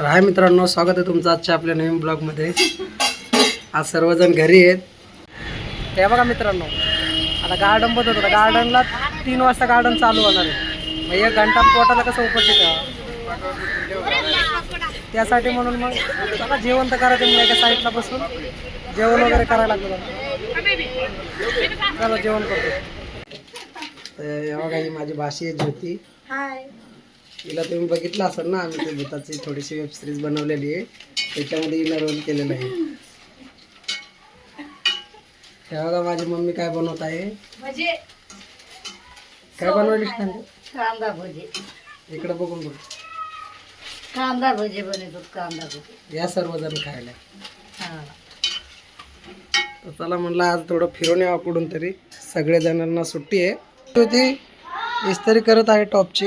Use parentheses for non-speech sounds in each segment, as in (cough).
तर हाय मित्रांनो स्वागत आहे तुमचं आजच्या आपल्या नवीन ब्लॉगमध्ये. आज सर्वजण घरी आहेत. हे बघा मित्रांनो आता गार्डन बदलत होतं. गार्डनला तीन वाजता गार्डन चालू होणार आहे. मग एक घंटा पोटाला कसं उपस्थित त्यासाठी म्हणून मग चला जेवण तर करायचं मग एका साईडला बसून जेवण वगैरे करायला लागलं. चला जेवण करतो. तर बघा ही माझी भाषी आहे ज्योती. हाय तिला तुम्ही बघितलं असाल ना आम्ही ते भूताची थोडीशी वेब सिरीज बनवलेली आहे. त्याच्यामध्ये हिनं रोल केलेला आहे. हे बघा माझी मम्मी काय बनवत आहे. म्हणजे काय बनवली कांदा भजी. इकडे बघून बघ. कांदा भजी बनवतो कांदा भजी. या सर्वजण खायला. हा. तर चला म्हणलं आज थोडं फिरून यावं कुठून तरी. सगळे जणांना सुट्टी आहे. होती. इस्त्री करत आहे टॉपची.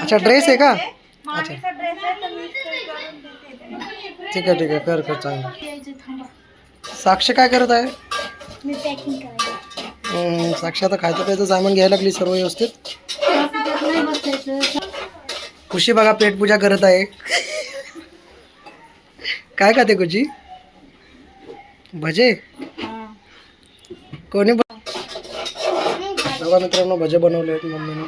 अच्छा ड्रेस आहे का? अच्छा. ठीक आहे ठीक आहे कर कर चांगलं साक्षी काय करत आहे? मी पॅकिंग करायला. हम्म, साक्षी आता खायचं प्यायचं सामान घ्यायला लागली सर्व व्यवस्थित. खुशी बघा पेटपूजा करत आहे. काय खाते खुशी? भजे? कोणी बघा मित्रांनो भजे बनवले आहेत मम्मीनं.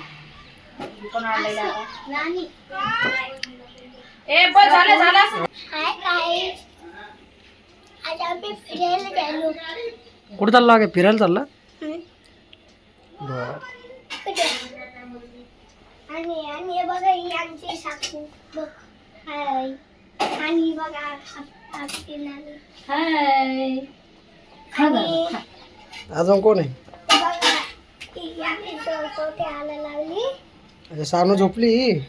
कुठं चालला काय फिरायला चालला? बर. आणि आणि चौथी आला लागली. अच्छा सानू झोपली?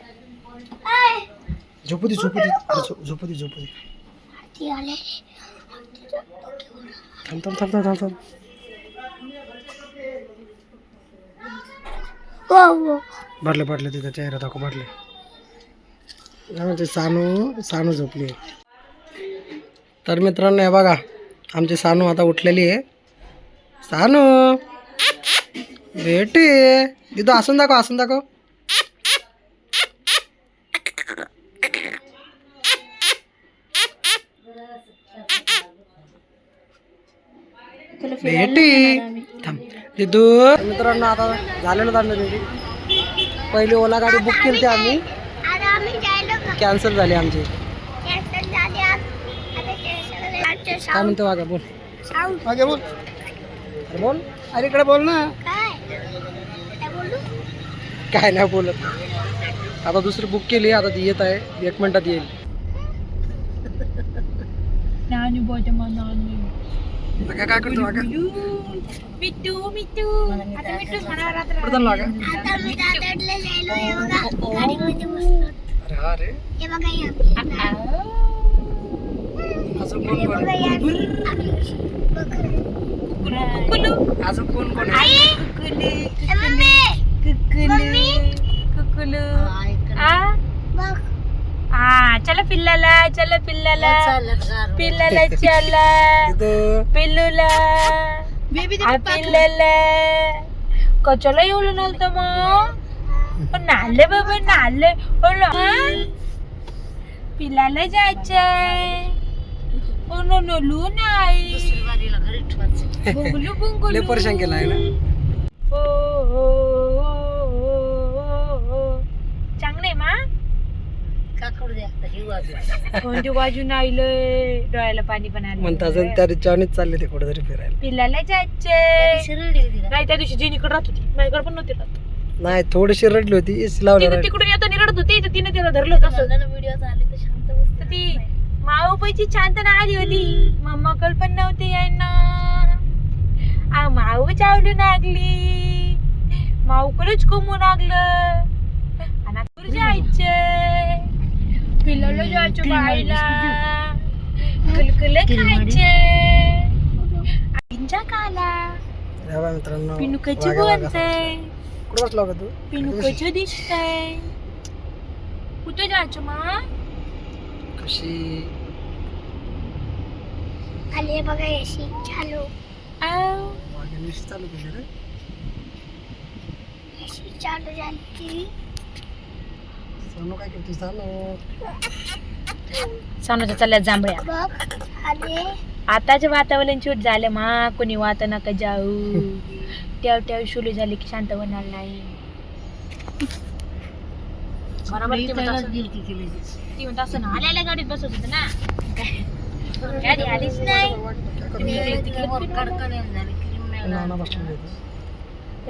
झोपू दे झोपू दे. अरे, झो- झोपू दे झोपू दे. ती आले. थांब थांब थांब थांब थांब थांब. हो हो भरले भरले तिचा चेहरा दाखव भरले. काय म्हणते सानू? सानू झोपली. तर मित्रांनो हे बघा आमची सानू आता उठलेली आहे. सानू बेटी तिथं असून दाखव असून दाखव. बेटी थांब. दिदू मित्रांनो आता झालेलं आम्ही रेडी पहिली ओला गाडी बुक केली होती आम्ही. आता आम्ही जायला कॅन्सल झाली आमची. काय म्हणतो वागा बोल. बोल. अरे बोल. अरे इकडे बोल ना. काय नाही बोलत. आता दुसरी बुक केली आता ती येत आहे. एक मिनिटात येईल. वागा, काय करतो? मिट्टू मिट्टू. आता? आता मी जायलो हे बघा. गाडीमध्ये बसलो. अरे रे. बघा आपली अजून कोण कोण? बघा कुकुलू? अजून कोण कोण? कुकुलू. मम्मी! कुकुलू कुकुलू। आ? बघ. आ चला पिल्लाला चला पिल्लाला. पिल्लाला चला. तिथं पिल्लूला. आ पिल्लाला. कचला येऊन नव्हतं मग? नाले बाबा नाले. हो? ना. पिल्लाला जायचंय. ओ नो नो लू नाही बुंगलू (laughs) बुंगलू लय परेशान केला आहे ना? हो, हो, हो, हो, हो. चांगले मा? कोणती बाजू नाही लय डोळ्याला पाणी पण आलं म्हणता अजून त्या रिचावणीच चालले ते कुठेतरी फिरायला. पिल्लाला जायचे. नाही त्या दिवशी जिनीकडे राहत होती. माझ्याकडे पण नव्हती राहत. नाही थोडीशी रडली होती एसी लावलं तिकडे तिकडून येतो रडत होती तर तिने तिला धरलं होतं असं. तर ती माऊबाईची शांत आली होती. मम्मा कल पण नव्हती यायना आ माऊ चावली लागली माऊकडेच कमू लागलं. आता जायचे. पिल्लाला जायचं बाईला. कलकल खायचे. आईंच्या काला. मित्रांनो पिनुकाची. बोलते कुठं बसला होता तू? पिनुकाची दिसतंय कुठे जायचं मा? कशी? आले बघा यशी चालू. आव. निश्चित चालू केली रे. यशी चालू झाली सोनू काय करते सोनू सानूच्या चालल्या जांभळ्या. बघ आणि? आताचे वातावरण शूट झाले मा कोणी वात नका जाऊ. तेव तेव शुलू झाली की शांत होणार नाही. बरोबर ती म्हणत असं- ती म्हणत असं ना आल्याल्या गाडीत बसत होतं ना. गाडी आलीच नाही.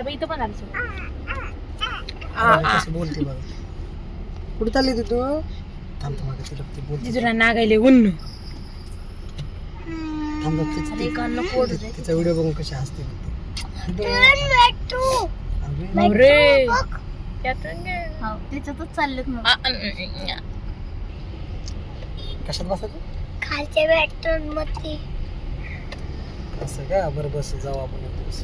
इथं पण बोलते बघा. कुठे चालली तू? थांब थांब अगं तिला ती बोलते जिजुला नागायले उन्न. थांब तिचं- ती- ती- तिचा व्हिडिओ बघून कशी हसते बघ ती. अरे, त्याच्यातच चाललेत मग. कशात बसायचं? खालच्या असं का? बरं बस जाऊ आपण. एक दिवस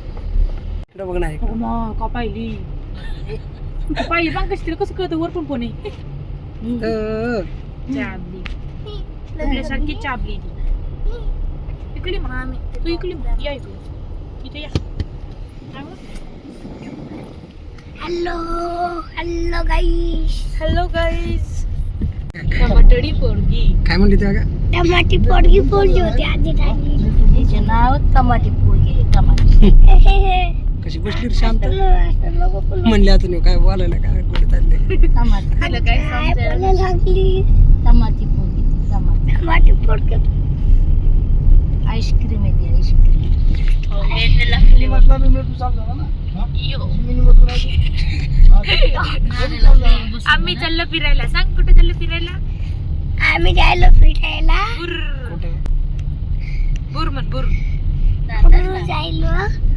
इकडे बघ ना इकडं. का पाहिली. (laughs) पाहिली पण कशी तिला कसं कळतं? वर पण कोणी (laughs) अं, चाबली. आपल्यासारखी चाबली इकडे मामी. तू इकडे या. इकडे. इथे या. Hello hello guys hello guys टमाटडी पोरगी. काय म्हणली त्या का टमाटी पोडगी पोडली होती आधी टाकली तिचे नाव टमाटी पोरगी टमाटी. (laughs) कशी बसली शांत. म्हणले आता काय बोलायला काय कुठे चालले काय? बोलायला लागली. आईस्क्रीम येते आईस्क्रीम. (laughs) आम्ही चाललो फिरायला. सांग कुठे चाललो फिरायला? आम्ही जायलो फिरायला. बुर कुठे? बुर म्हण बुर कुठं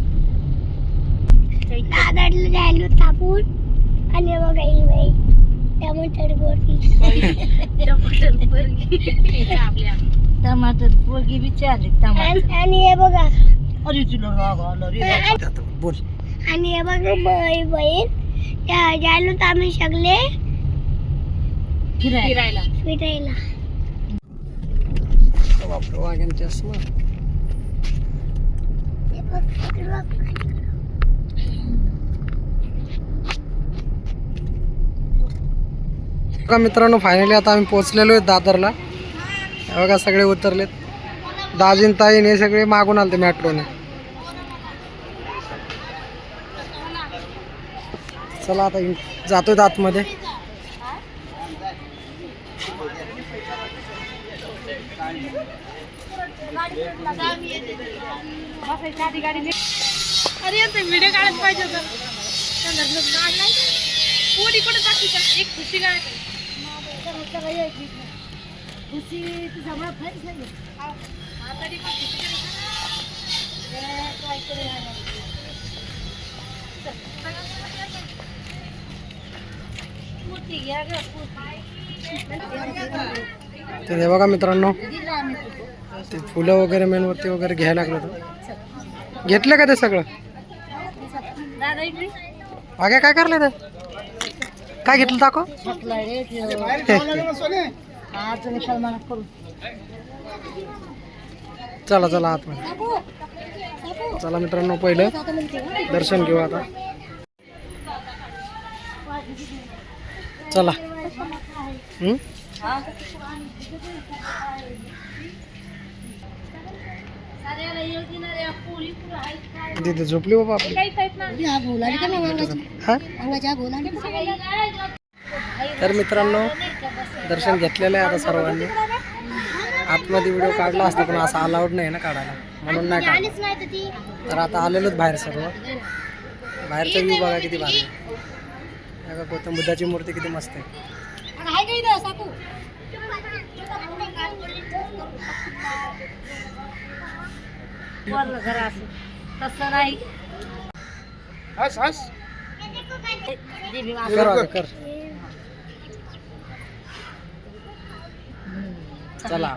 दादरला जायलो तापून आणि बघा ही बाई टमाटर पोडगी टमाटर पोरगी विचारली आणि आणि हे बघा. अरे तुला राग आला रे. आता बोल. आणि हे बघा बाई बहीण त्या जायलो तर आम्ही सगळे. फिरायला. फिरायला. असं का मित्रांनो फायनली आता आम्ही पोहोचलेलो आहे दादरला. बघा सगळे उतरलेत. दाजीन ताईन हे सगळे मागून आलते मॅट्रोने चला आता जातोय आतमध्ये अरे व्हिडिओ पाहिजे होता. एक खुशी जाते एक खुशी तर हे बघा मित्रांनो ते फुलं वगैरे मेणवरती वगैरे घ्यायला लागलं तर घेतलं का ते सगळं? मागे काय करलं ते? काय घेतलं दाखव चला चला आतमध्ये चला मित्रांनो पहिलं दर्शन घेऊ आता. चला. तिथे झोपली बाबा आपली. हा? तर मित्रांनो दर्शन घेतलेलं आहे आता सर्वांनी. आतमध्ये व्हिडिओ काढला असता पण असा अलाउड नाही ना काढायला. म्हणून नाही काढला. तर आता आलेलोच बाहेर सर्व. बाहेरचा व्ह्यू बघा किती भारी आहे. बघा गौतम बुद्धाची मूर्ती किती मस्त आहे. तसं नाही. कर चला.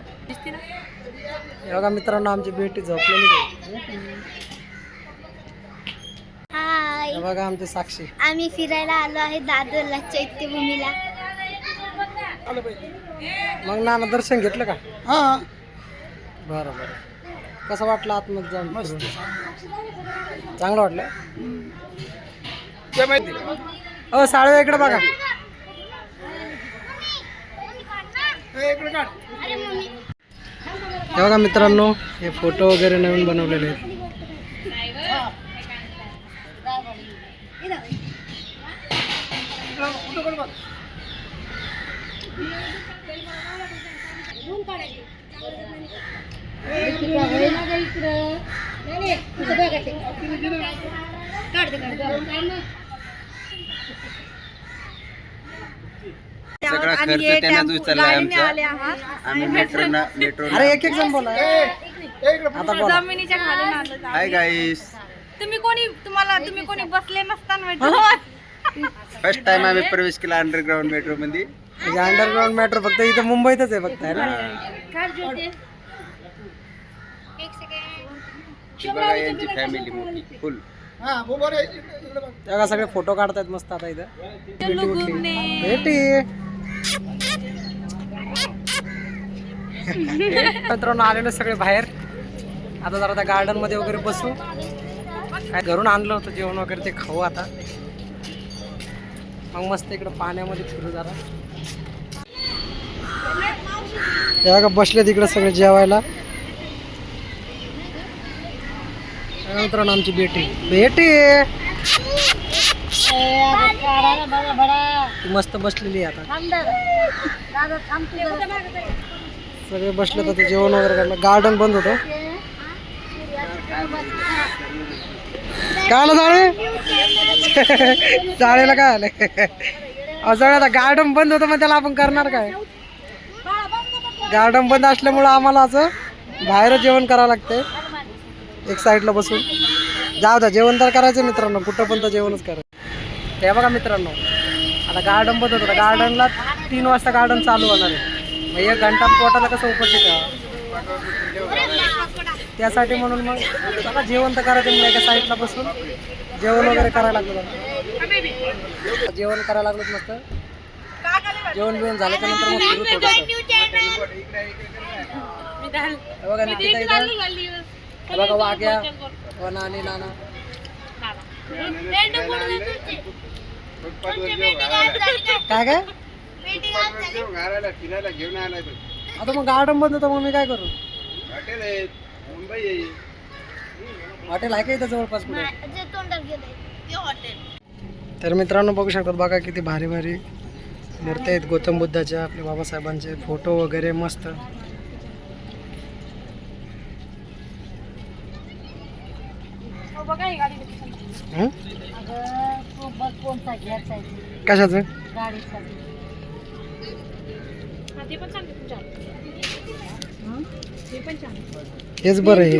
हे बघा मित्रांनो आमची बेटी झोपलेली आहे. हाय. हे बघा आमची साक्षी. आम्ही फिरायला आलो आहे दादरला चैत्यभूमीला मग नाना दर्शन घेतलं का? बरं बरं. कसं वाटलं आतमध्ये जाऊन? चांगलं वाटलं? हो साळवे इकडे बघा. अरे मम्मी. हे बघा मित्रांनो हे फोटो वगैरे नवीन बनवलेले आहेत. सगळा खर्च त्यानंच आमचा. आम्ही मेट्रो मेट्रो अरे एक एक जण बोला. आता बोला. जमिनीच्या खाली आलो हाय गाईस तुम्ही कोणी तुम्हाला तुम्ही कोणी बसले नसताना फर्स्ट टाइम आम्ही प्रवेश केला अंडरग्राऊंड मेट्रो मध्ये. म्हणजे अंडरग्राऊंड मॅटर फक्त इथं मुंबईतच आहे फक्त आहे ना एक सेकंड बघा यांची फॅमिली मोठी फुल हे बघा सगळे फोटो काढतायत मस्त आता इथं? भेटी. भेटी. मित्रांनो आलेलो सगळे बाहेर. आता जरा त्या गार्डनमध्ये वगैरे बसू. काय घरून आणलं होतं जेवण वगैरे ते खाऊ आता. मग मस्त इकडं पाण्यामध्ये फिरू जरा. बघा बसले तिकडे सगळे जेवायला हे मित्रांनो आमची बेटी. बेटी! ती मस्त बसलेली आहे आता. सगळे बसले होते जेवण वगैरे काढलं गार्डन बंद होतं. काय आलं जाळे? जाळेला काय आलं अहो आता गार्डन बंद होतं मग त्याला आपण करणार काय? गार्डन बंद असल्यामुळं आम्हाला असं बाहेरच जेवण करावं लागतंय. एक साईडला बसून. जाऊ द्या जेवण तर करायचं मित्रांनो कुठं पण तर जेवणच करायचं हे बघा मित्रांनो आता गार्डन बंद होतं. गार्डनला तीन वाजता गार्डन चालू होणार आहे. मग एक घंटा पोटाला कसं उपस्थित त्यासाठी म्हणून मग चला जेवण तर करायचं मग एका साईडला बसून जेवण वगैरे करायला लागलं. जेवण करायला लागलं मस्त. जेवण बिवण झालं तर नंतर मग. हे बघा बघा वाघ्या. वना आणि नाना. काय काय? फिरायला घेऊन आलाय तो. आता मग गार्डन बंद होतं मग मी काय करू? हॉटेल आहे मुंबई आहे. हॉटेल आहे का इथं जवळपास कुठे? तर मित्रांनो बघू शकतात बघा किती भारी भारी मूर्त्या आहेत. गौतम बुद्धाच्या आपल्या बाबासाहेबांचे फोटो वगैरे मस्त. हं? कशाचं? हेच बरं हे.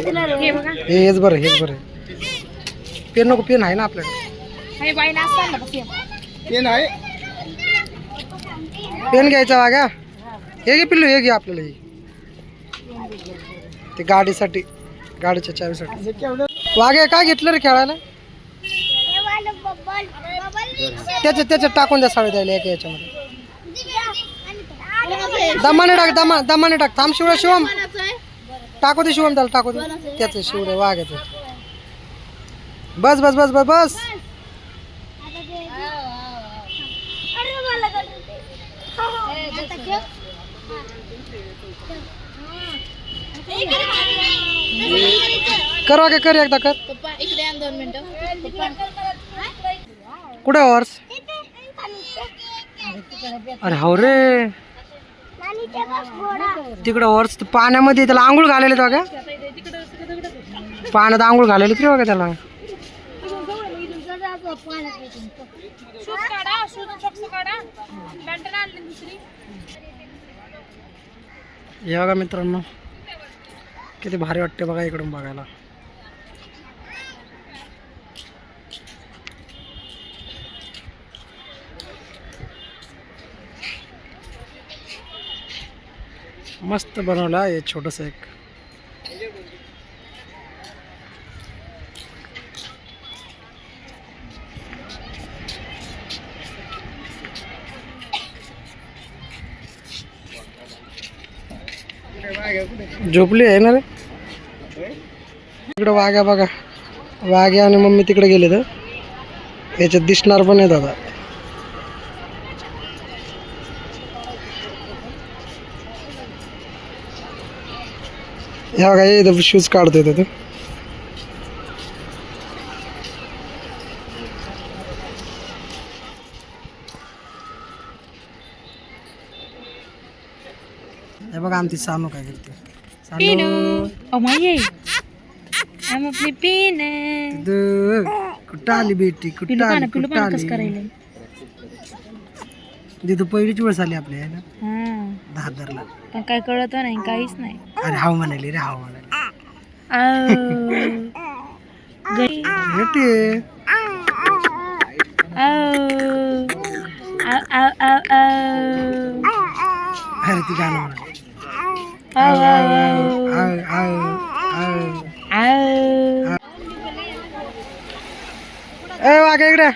हे हेच बरं हेच बरं. पेन नको पेन आहे ना आपल्याकडे. पेन घ्यायचा वागा हे. घे पिल्लू हे घे आपल्याला हे. ते गाडीसाठी गाडीच्या चावीसाठी. वाघे काय घेतलं रे खेळायला? त्याच्यात त्याच्यात टाकून द्या साडे द्यायला एका याच्यामध्ये. दमाने टाक दमा दमाने टाक. थांब शिवडा शिवम. टाकू दे शिवम त्याला टाकू दे. त्याचं शिवडे वाघाचं बस बस बस बस बस. अरे मला कळलं ते. आता ठेव. हे कर भारी. कर वागे कर एकदा कर इकडे आण दोन मिनिटं कुठे हॉर्स अरे हो रे तिकडे हॉर्स पाण्यामध्ये त्याला आंघोळ घालेले का पाण्यात आंघोळ घालेले तरी बघा त्याला शूज काढा शूज सॉक्स काढा लंटन आणली दुसरी हे बघा मित्रांनो किती भारी वाटते बघा इकडून बघायला मस्त बनवला हे छोटस एक. झोपली आहे ना रे? तिकडे वाघ्या बघा. वाघ्या आणि मम्मी तिकडे गेले तर याच्यात दिसणार पण आहे दादा ह्या बघा इथं शूज काढतोय तो. हे बघा आमची सानू काय करते. कुठं आली बेटी कुठं आली कुठं आली? तिथं पहिलीच वेळ झाली आपली आहे ना? हा दहा दरला पण काय कळत नाही काहीच नाही. अरे हाव म्हणाली रे हाव म्हणाली. अरे ती गाणं म्हणाली. आव, आव, आव, आव, आव. आव. ए वाघ इकडे.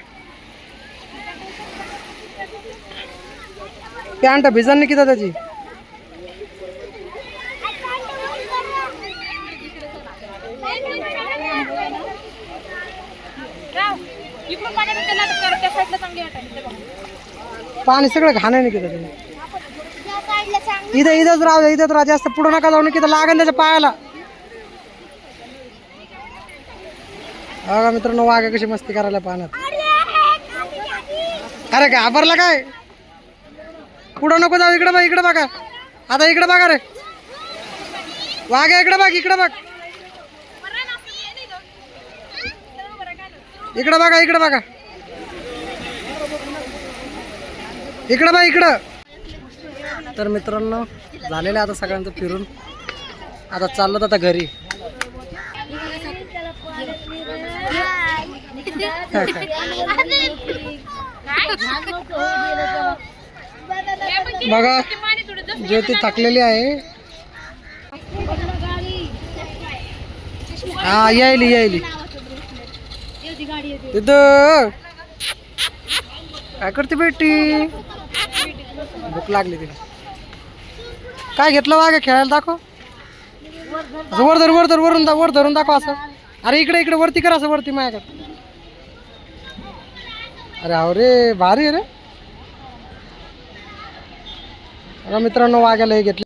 पॅन्ट भिजन नाही किती त्याची इकडून पाण्यात त्याला कर, त्या साईडला चांगली वाटायला ते बघ. पाणी सगळं घाण आहे किती तुम्ही इथं इथंच राहू दे इथंच राहा जास्त पुढं नका जाऊ किती लागेल त्याच्या पायाला. बघा मित्रांनो वाघ कशी मस्ती करायला पाण्यात अरे घाबरला काय? पुढं नको जाऊ इकडे बघ इकडे बघा. आता इकडे बघा रे. वाघ इकडे बघ इकडे बघ. इकडे बघा इकडे बघा. इकडं बा इकडं. तर मित्रांनो झालेलं आहे आता सगळ्यांचं फिरून. आता चाललो आता घरी. बघा ज्योती थकलेली आहे. हा यायली यायली. तिथं काय करते बेटी? भूक लागली तिला. काय घेतलं वागे खेळायला दाखव. असं वर धर वर धर वरून दा वर धरून दाखव असं. अरे इकडे इकडे वरती कर असं वरती माझ्याकडे अरे अहो रे भारी आहे रे. मित्रांनो वाघ्याला हे घेतलं.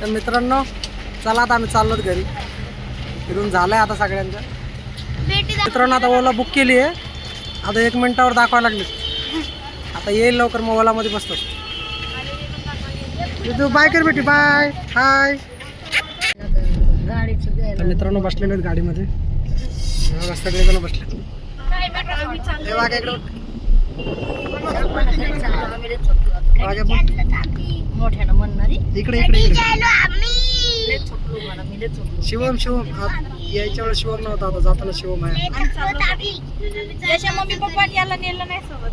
तर मित्रांनो चला आता आम्ही चाललोत घरी. फिरून झालंय आता सगळ्यांचं. मित्रांनो आता ओला बुक केली आहे. आता एक मिनिटावर दाखवायला लागली. आता येईल लवकर मग ओलामध्ये बसतो. तू बाय कर बेटी बाय. हाय. तर मित्रांनो बसलेले आहेत गाडीमध्ये. बघा, सगळेजण बसले. इकडं. इकडे शिवम शिवम. यायच्या वेळेस शिवम नव्हता आता जाताना शिवम आहे. मम्मी पप्पा याला नेलं नाही सोबत.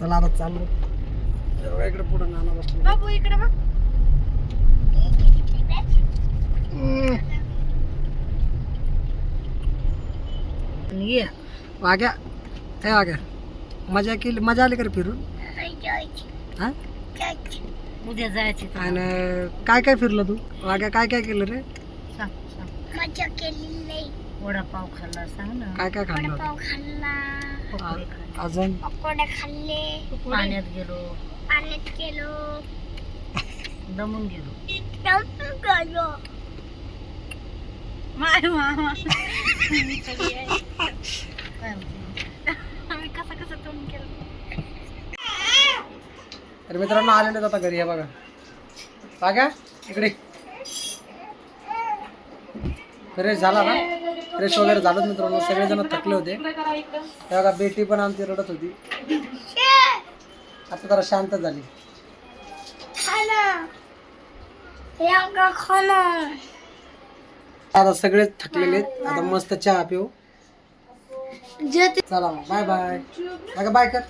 चला आता चालू एवढ्या इकडे पुढे नाना बसले. बाबू इकडे बघ. हे वाघ्या. मजा केली मजा आली का रे फिरून? हा? उद्या जायचे आणि काय काय फिरलं तू? वाघ्या काय काय केलं रे? मजा केली नाही. वडापाव खाल्ला सांग ना. काय काय खाल्लं? पाव खाल्ला. अजून? पकोडे खाल्ले. पाण्यात गेलो. पाण्यात गेलो. दमून गेलो. दम गेलो. माय मामा आम्ही कसं कसं तोंड केलं तर मित्रांनो आलेले आता घरी आहे बघा. वाघ्या इकडे. फ्रेश झाला ना? फ्रेश वगैरे झालं मित्रांनो सगळेजण थकले होते. तेव्हा बेटी पण आमची रडत होती. आता जरा शांत झाली. आता सगळे थकलेले आहेत. आता मस्त चहा पिऊ. चला मग बाय बाय बाय कर.